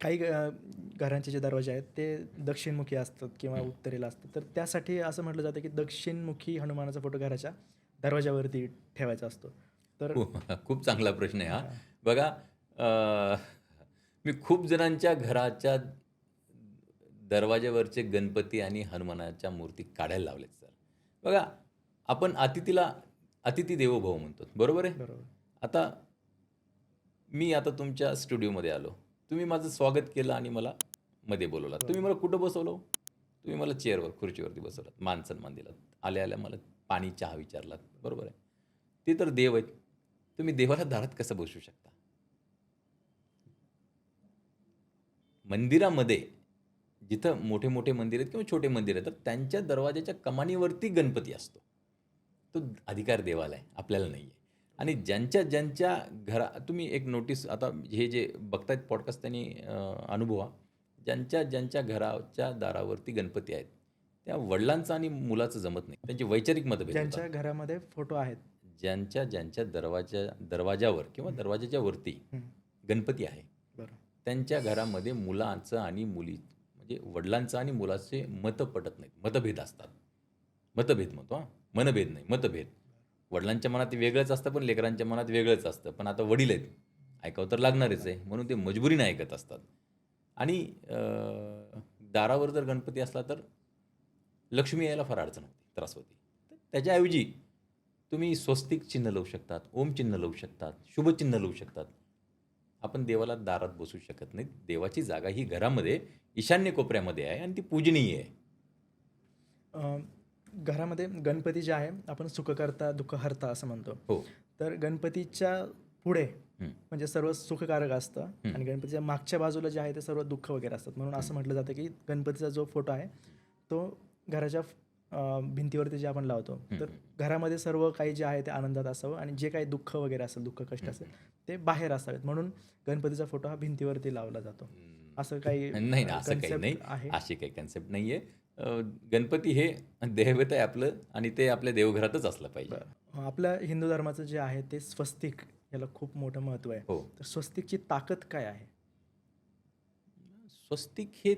काही घरांचे जे दरवाजे आहेत ते दक्षिणमुखी असतात किंवा उत्तरेला असतात. तर त्यासाठी असं म्हटलं जातं की दक्षिणमुखी हनुमानाचा फोटो घराच्या दरवाजावरती ठेवायचा असतो. तर खूप खूप चांगला प्रश्न आहे हा. बघा मी खूप जणांच्या घराच्या दरवाज्यावरचे गणपती आणि हनुमानाच्या मूर्ती काढायला लावलेत सर. बघा आपण अतिथीला अतिथी देवो भव म्हणतो बरोबर आहे? बरोबर. आता मी आता तुमच्या स्टुडिओमध्ये आलो. तुम्ही माझं स्वागत केलं आणि मला मध्ये बोलवलात तुम्ही मला कुठं बसवलं? तुम्ही मला चेअरवर खुर्चीवरती बसवलात मान सन्मान दिलात आल्या आल्या मला पाणी चहा विचारलात बरोबर आहे. ते तर देव आहेत. तुम्ही देवाला दारात कसं बसू शकता? मंदिरामध्ये जिथं मोठे मोठे मंदिर आहेत किंवा छोटे मंदिर आहेत तर त्यांच्या दरवाजाच्या कमानीवरती गणपती असतो. तो अधिकार देवाला आहे. आपल्याला नाही आहे आणि ज्यांच्या ज्यांच्या घरा तुम्ही एक नोटीस आता हे जे बघतायत पॉडकास्ट त्यांनी अनुभवा ज्यांच्या ज्यांच्या घराच्या दारावरती गणपती आहेत त्या वडिलांचं आणि मुलाचं जमत नाही. त्यांचे वैचारिक मतभेद. ज्यांच्या घरामध्ये फोटो आहेत. ज्यांच्या ज्यांच्या दरवाजा दरवाजावर किंवा दरवाजाच्या वरती गणपती आहे. त्यांच्या घरामध्ये मुलांचं आणि मुली म्हणजे वडिलांचं आणि मुलाचे मतं पटत नाहीत. मतभेद असतात. मतभेद म्हणतो हां. मनभेद नाही मतभेद. वडिलांच्या मनात वेगळंच असतं पण लेकरांच्या मनात वेगळंच असतं. पण आता वडील आहेत. ऐकावं तर लागणारच आहे. म्हणून ते मजबुरीने ऐकत असतात. आणि दारावर जर गणपती असला तर लक्ष्मी यायला फार अडचण होती त्रास होती तर त्याच्याऐवजी तुम्ही स्वस्तिक चिन्ह लावू शकतात ओम चिन्ह लावू शकतात शुभचिन्ह लावू शकतात. आपण देवाला दारात बसू शकत नाही देवाची जागा ही घरामध्ये ईशान्य कोपऱ्यामध्ये आहे आणि ती पूजनीय आहे. घरामध्ये गणपती जे आहे आपण सुखकर्ता दुःखहर्ता असं म्हणतो. हो. तर गणपतीच्या पुढे. म्हणजे सर्व सुखकारक असतं आणि गणपतीच्या मागच्या बाजूला जे आहे ते सर्व दुःख वगैरे असतात. म्हणून असं म्हटलं जातं की गणपतीचा जो फोटो आहे तो घराच्या भिंतीवरती जे आपण लावतो तर घरामध्ये सर्व काही जे आहे ते आनंदात असावं आणि जे काही दुःख वगैरे असेल दुःख कष्ट असेल ते बाहेर असावेत. म्हणून गणपतीचा फोटो हा भिंतीवरती लावला जातो. असं काही नाही असं काही नाही. आहे. अशी काही कन्सेप्ट नाही गणपती हे दैवत आहे आपलं आणि ते आपल्या देवघरातच असलं पाहिजे. आपल्या हिंदू धर्माचं जे आहे ते स्वस्तिक याला खूप मोठं महत्त्व आहे. हो. तर स्वस्तिकची ताकद काय आहे? स्वस्तिक हे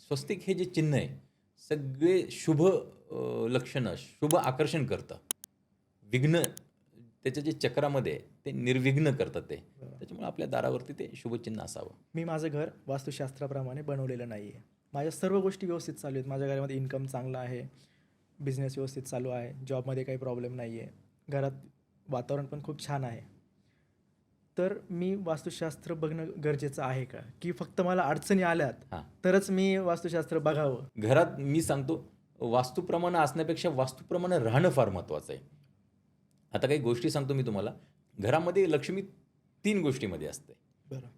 स्वस्तिक हे जे चिन्ह आहे सगळे शुभ अ, लक्षणं शुभ आकर्षण करतं. विघ्न त्याच्या जे चक्रामध्ये आहे, ते निर्विघ्न करतं ते. त्याच्यामुळे आपल्या दारावरती ते शुभचिन्ह असावं. मी माझं घर वास्तुशास्त्राप्रमाणे बनवलेलं नाही आहे माझ्या सर्व गोष्टी व्यवस्थित चालू आहेत. माझ्या घरामध्ये इन्कम चांगला आहे. बिझनेस व्यवस्थित चालू आहे. जॉबमध्ये काही प्रॉब्लेम नाही आहे घरात वातावरण पण खूप छान आहे. तर मी वास्तुशास्त्र बघणं गरजेचं आहे का? की फक्त मला अडचणी आल्यात हां. तरच मी वास्तुशास्त्र बघावं? घरात मी सांगतो वास्तूप्रमाणे असण्यापेक्षा वास्तूप्रमाणे राहणं फार महत्त्वाचं आहे. आता काही गोष्टी सांगतो मी तुम्हाला. घरामध्ये लक्ष्मी तीन गोष्टीमध्ये असते. बरं.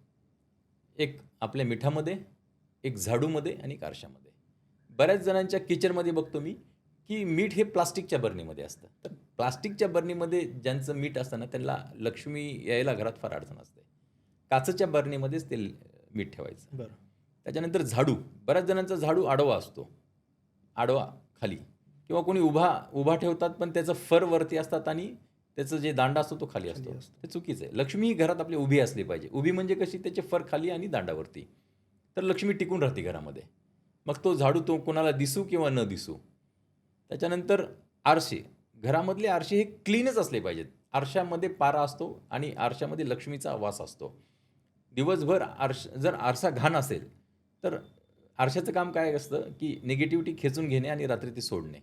एक आपल्या मिठामध्ये एक झाडूमध्ये आणि एक आरशामध्ये. बऱ्याच जणांच्या किचनमध्ये बघतो मी की मीठ हे प्लास्टिकच्या बरणीमध्ये असतं. तर प्लास्टिकच्या बरणीमध्ये ज्यांचं मीठ असतं ना त्यांना लक्ष्मी यायला घरात फार अडचण असते. काचच्या बरणीमध्येच ते मीठ ठेवायचं. बरं. त्याच्यानंतर झाडू. बऱ्याच जणांचा झाडू आडवा असतो. आडवा खाली. किंवा कोणी उभा उभा ठेवतात पण त्याचं फर वरती असतात आणि त्याचं जे दांडा असतो तो खाली असतो. असतो. ते चुकीचं आहे. लक्ष्मी ही घरात आपली उभी असली पाहिजे. उभी म्हणजे कशी? त्याचे फर खाली आणि दांडावरती. तर लक्ष्मी टिकून राहते घरामध्ये. मग तो झाडू तो कोणाला दिसू किंवा न दिसू? त्याच्यानंतर आरसे घरामधले आरसे हे क्लीनच असले पाहिजेत. आरशामध्ये पारा असतो आणि आरशामध्ये लक्ष्मीचा वास असतो. दिवसभर आरश जर आरसा घाण असेल तर आरशाचं काम काय असतं की निगेटिव्हिटी खेचून घेणे आणि रात्री ती सोडणे.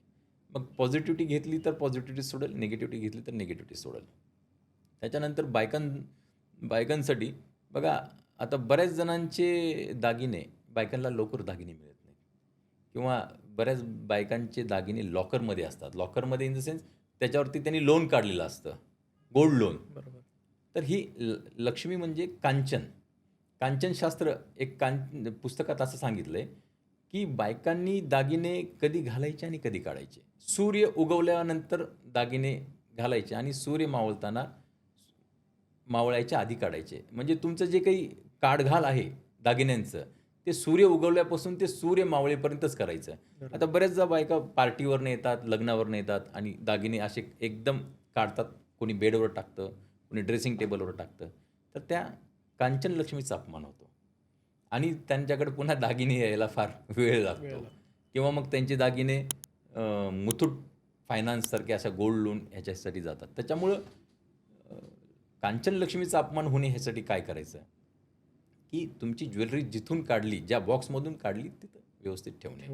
मग पॉझिटिव्हिटी घेतली तर पॉझिटिव्हिटी सोडेल निगेटिव्हिटी घेतली तर निगेटिव्हिटी सोडेल. त्याच्यानंतर बायकां बायकांसाठी बघा आता बऱ्याच जणांचे दागिने बायकांना लवकर दागिने मिळत नाहीत. किंवा बऱ्याच बायकांचे दागिने लॉकरमध्ये असतात. लॉकरमध्ये इन द सेन्स त्याच्यावरती त्यांनी लोन काढलेलं असतं. गोल्ड लोन बरोबर. तर ही ल लक्ष्मी म्हणजे कांचन. कांचनशास्त्र एक कां पुस्तकात असं सांगितलं आहे की बायकांनी दागिने कधी घालायचे आणि कधी काढायचे. सूर्य उगवल्यानंतर दागिने घालायचे आणि सूर्य मावळताना मावळायच्या आधी काढायचे. म्हणजे तुमचं जे काही काढघाल आहे दागिन्यांचं. ते सूर्य उगवल्यापासून ते सूर्य मावळेपर्यंतच करायचं. आता बऱ्याचदा बायका पार्टीवरनं येतात लग्नावरनं येतात आणि दागिने असे एकदम काढतात कोणी बेडवर टाकतं कोणी ड्रेसिंग टेबलवर टाकतं. तर त्या कांचन लक्ष्मीचा अपमान होतो. आणि त्यांच्याकडे पुन्हा दागिने यायला फार वेळ लागतो. किंवा मग त्यांचे दागिने मुथूट फायनान्ससारखे अशा गोल्ड लोन ह्याच्यासाठी जातात. त्याच्यामुळं कांचन लक्ष्मीचा अपमान होणे ह्यासाठी काय करायचं? की तुमची ज्वेलरी जिथून काढली ज्या बॉक्समधून काढली तिथं व्यवस्थित ठेवणे.